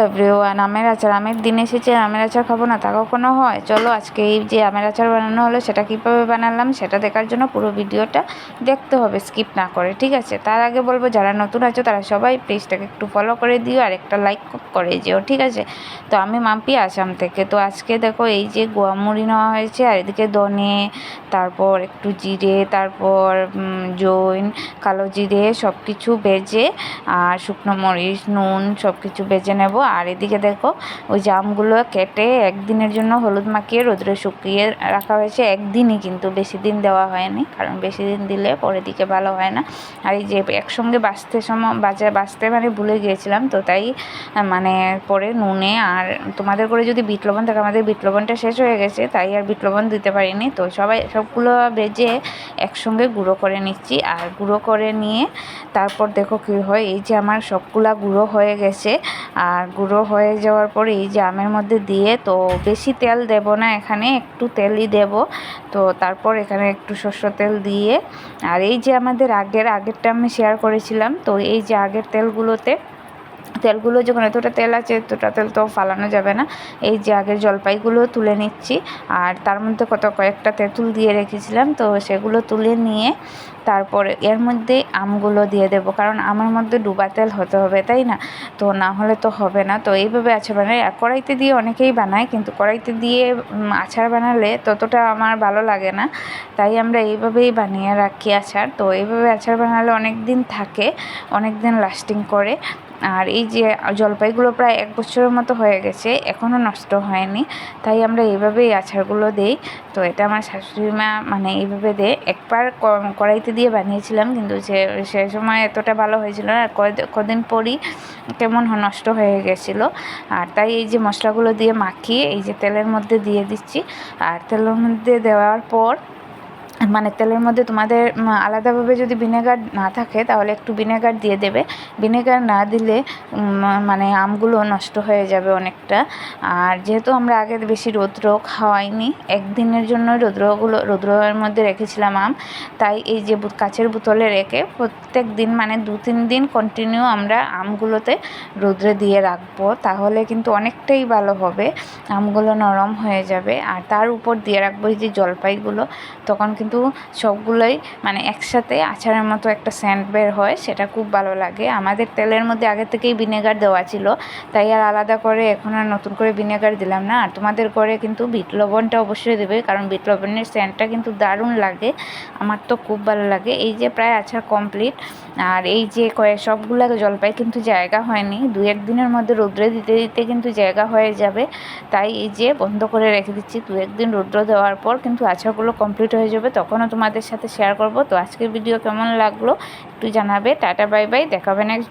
Everyone আমের আচার, আমের দিন এসেছে, আমের আচার খাব না, তা কখনো হয়? চলো, আজকে এই যে আমের আচার বানানো হলো, সেটা কীভাবে বানালাম, সেটা দেখার জন্য পুরো ভিডিওটা দেখতে হবে স্কিপ না করে, ঠিক আছে? তার আগে বলব, যারা নতুন আছো, তারা সবাই পেজটাকে একটু ফলো করে দিও, আর একটা লাইক করে যেও, ঠিক আছে? তো আমি মাম্পি আসাম থেকে। তো আজকে দেখো, এই যে গোয়ামুড়ি নেওয়া হয়েছে, আর এদিকে দনে তারপর একটু জিরে, তারপর জৈন, কালো জিরে সব কিছু বেজে আর শুকনো মরিচ, নুন সব কিছু বেজে নেব। আর এদিকে দেখো, ওই জামগুলো কেটে একদিনের জন্য হলুদ মাখিয়ে রোদ্রে শুকিয়ে রাখা হয়েছে। একদিনই কিন্তু বেশি দিন দেওয়া হয়নি, কারণ বেশি দিন দিলে পরের দিকে ভালো হয় না। আর এই যে একসঙ্গে বাঁচতে সময়, বাজে, বাঁচতে মানে ভুলে গিয়েছিলাম, তো তাই মানে পরে নুনে আর তোমাদের করে যদি বিট লবণ থাকে, আমাদের বিট লবণটা শেষ হয়ে গেছে, তাই আর বিট লবণ দিতে পারিনি। তো সবাই, সবগুলো বেজে একসঙ্গে গুঁড়ো করে নিচ্ছি। আর গুঁড়ো করে নিয়ে তারপর দেখো কী হয়, এই যে আমার সবগুলা গুঁড়ো হয়ে গেছে। আর গুঁড়ো হয়ে যাওয়ার পরে এই যে আমের মধ্যে দিয়ে, তো বেশি তেল দেব না, এখানে একটু তেলই দেব। তো তারপর এখানে একটু শস্য তেল দিয়ে, আর এই যে আমাদের আগের, আগেরটা আমি শেয়ার করেছিলাম, তো এই যে আগের তেলগুলোতে তেলগুলো যখন এতটা তেল আছে, এতটা তেল তো ফালানো যাবে না। এই যে আগের জলপাইগুলো তুলে নিচ্ছি, আর তার মধ্যে কত কয়েকটা তেঁতুল দিয়ে রেখেছিলাম, তো সেগুলো তুলে নিয়ে তারপরে এর মধ্যে আমগুলো দিয়ে দেবো, কারণ আমার মধ্যে ডুবা তেল হতে হবে, তাই না? তো না হলে তো হবে না। তো এইভাবে আচার বানাই কড়াইতে দিয়ে অনেকেই বানায়, কিন্তু কড়াইতে দিয়ে আচার বানালে ততটা আমার ভালো লাগে না। তাই আমরা এইভাবেই বানিয়ে রাখি আচার। তো এইভাবে আচার বানালে অনেক দিন থাকে অনেক দিন লাস্টিং করে। আর এই যে জলপাইগুলো প্রায় এক বছরের মতো হয়ে গেছে, এখনও নষ্ট হয়নি। তাই আমরা এইভাবেই আচারগুলো দিই। তো এটা আমার শাশুড়ি মা মানে এইভাবে দেয়। একবার কড়াইতে দিয়ে বানিয়েছিলাম, কিন্তু যে, সে সময় এতটা ভালো হয়েছিল না। কদিন পরই কেমন নষ্ট হয়ে গেছিল। আর তাই এই যে মশলাগুলো দিয়ে মাখিয়ে এই যে তেলের মধ্যে দিয়ে দিচ্ছি। আর তেলের মধ্যে দেওয়ার পর মানে তেলের মধ্যে তোমাদের আলাদাভাবে যদি ভিনেগার না থাকে, তাহলে একটু ভিনেগার দিয়ে দেবে। ভিনেগার না দিলে মানে আমগুলো নষ্ট হয়ে যাবে অনেকটা। আর যেহেতু আমরা আগে বেশি রৌদ্র খাওয়াইনি, একদিনের জন্য রৌদ্রগুলো, রৌদ্রের মধ্যে রেখেছিলাম আম। তাই এই যে কাচের বোতলে রেখে প্রত্যেক দিন মানে দু তিন দিন কন্টিনিউ আমরা আমগুলোতে রৌদ্রে দিয়ে রাখব। তাহলে কিন্তু অনেকটাই ভালো হবে, আমগুলো নরম হয়ে যাবে। আর তার উপর দিয়ে রাখব এই যে জলপাইগুলো। তখন কিন্তু কিন্তু সবগুলোই মানে একসাথে আচারের মতো একটা স্যান্ড বের হয়, সেটা খুব ভালো লাগে। আমাদের তেলের মধ্যে আগে থেকেই ভিনেগার দেওয়া ছিল, তাই আর আলাদা করে এখন আর নতুন করে ভিনেগার দিলাম না। আর তোমাদের করে কিন্তু বিট লবণটা অবশ্যই দেবে, কারণ বিট লবণের সেন্টটা কিন্তু দারুণ লাগে। আমার তো খুব ভালো লাগে। এই যে প্রায় আচার কমপ্লিট আর এই যে কয়ে সবগুলো জলপাই কিন্তু জায়গা হয়নি। দু এক দিনের মধ্যে রৌদ্রে দিতে দিতে কিন্তু জায়গা হয়ে যাবে। তাই এই যে বন্ধ করে রেখে দিচ্ছি। দু একদিন রৌদ্র দেওয়ার পর কিন্তু আচারগুলো কমপ্লিট হয়ে যাবে তখনও তোমাদের সাথে শেয়ার করব। তো আজকের ভিডিও কেমন লাগল একটু জানাবে। টাটা বাই বাই দেখাবে নেক্সট